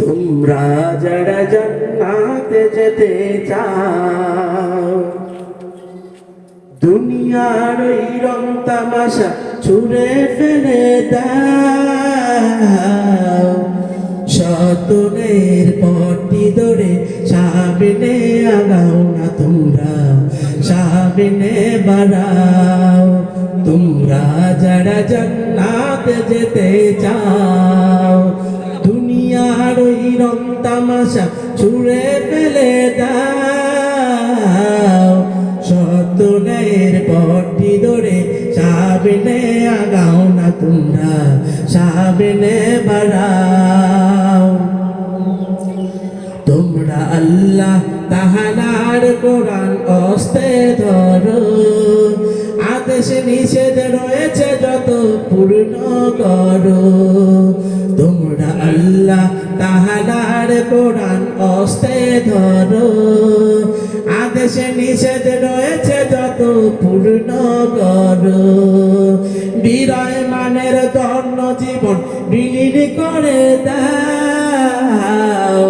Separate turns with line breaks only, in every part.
তোমরা যারা জান্নাতে যেতে চাও, দুনিয়ার ওই রং তামাশা ছুঁড়ে ফেলে দাও। সতনের পটি ধরে সামনে আগাও না তোমরা, সামনে বাড়াও। তোমরা যারা জান্নাতে যেতে চাও রং তামাশা ছুঁড়ে ফেলে দাও। সতনের পটি ধরে সামনে আগাও না তোমরা, সামনে বাড়াও। তোমরা আল্লাহ তাহার কোরআন অস্তে ধরো। আদেশ নিষেধ রয়েছে যত পূর্ণ করো। তোমরা আল্লাহ তাহার কোরআন অস্তে ধরো। আদেশে নিষেধ রয়েছে যত পূর্ণ করো। বিরয় মানের ধন্য জীবন বিলীন করে দাও।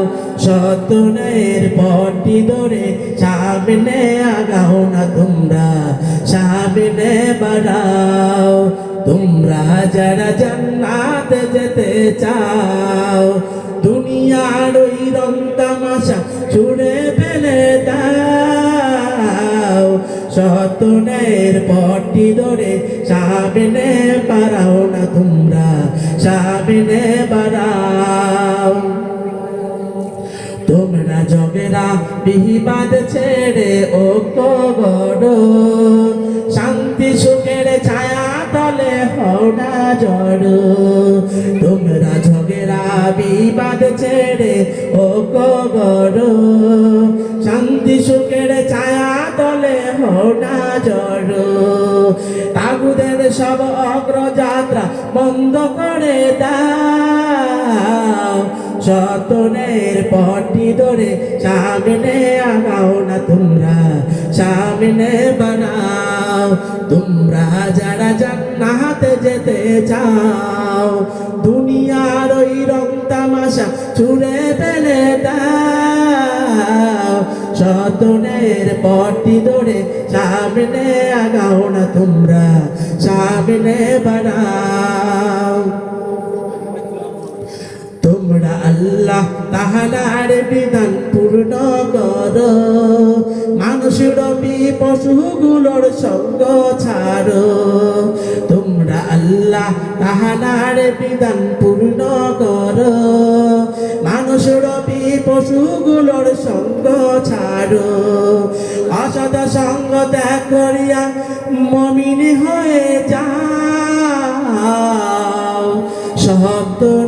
সতনের পটি ধরে সামনে আগাও না তোমরা। সামনে বাড়াও তোমরা যারা জান্নাত যেতে চাও, দুনিয়ার ওই রং তামাশা ছুড়ে ফেলে দাও। সতনের পটি ধরে সামনে বাড়াও না তোমরা সামনে বাড়াও তোমরা জগেরা বিহিবাদ ছেড়ে ও গড় শান্তি সুখের ছায়া তলে হওনা জড়, তোমরা ঝগেরা, বিবাদ ছেড়ে ও গড়। শান্তি সুখের ছায়া তলে হওনা জড়, তাগুদের সব অগ্রযাত্রা বন্ধ করে দাও। সতনের পটি ধরে সামনে আগাও না তোমরা, সামনে বানাও। তোমরা যারা জান্নাতে যেতে চাও, দুনিয়ার ওই রং তামাশা ছুড়ে ফেলে দাও। সতনের পটি ধরে সামনে আগাও না তোমরা, সামনে বাড়াও। তোমরা আল্লাহ তাহার বিধান পূর্ণ কর। মানুষের পশুগুলোর সঙ্গ ছাড়ো। তোমরা আল্লাহ তাহার বিধান পূর্ণ কর। মানুষের পশুগুলোর সঙ্গ ছাড়ো। অসদ সঙ্গ ত্যাগ করিয়া মমিন হয়ে যাও। শব্দনের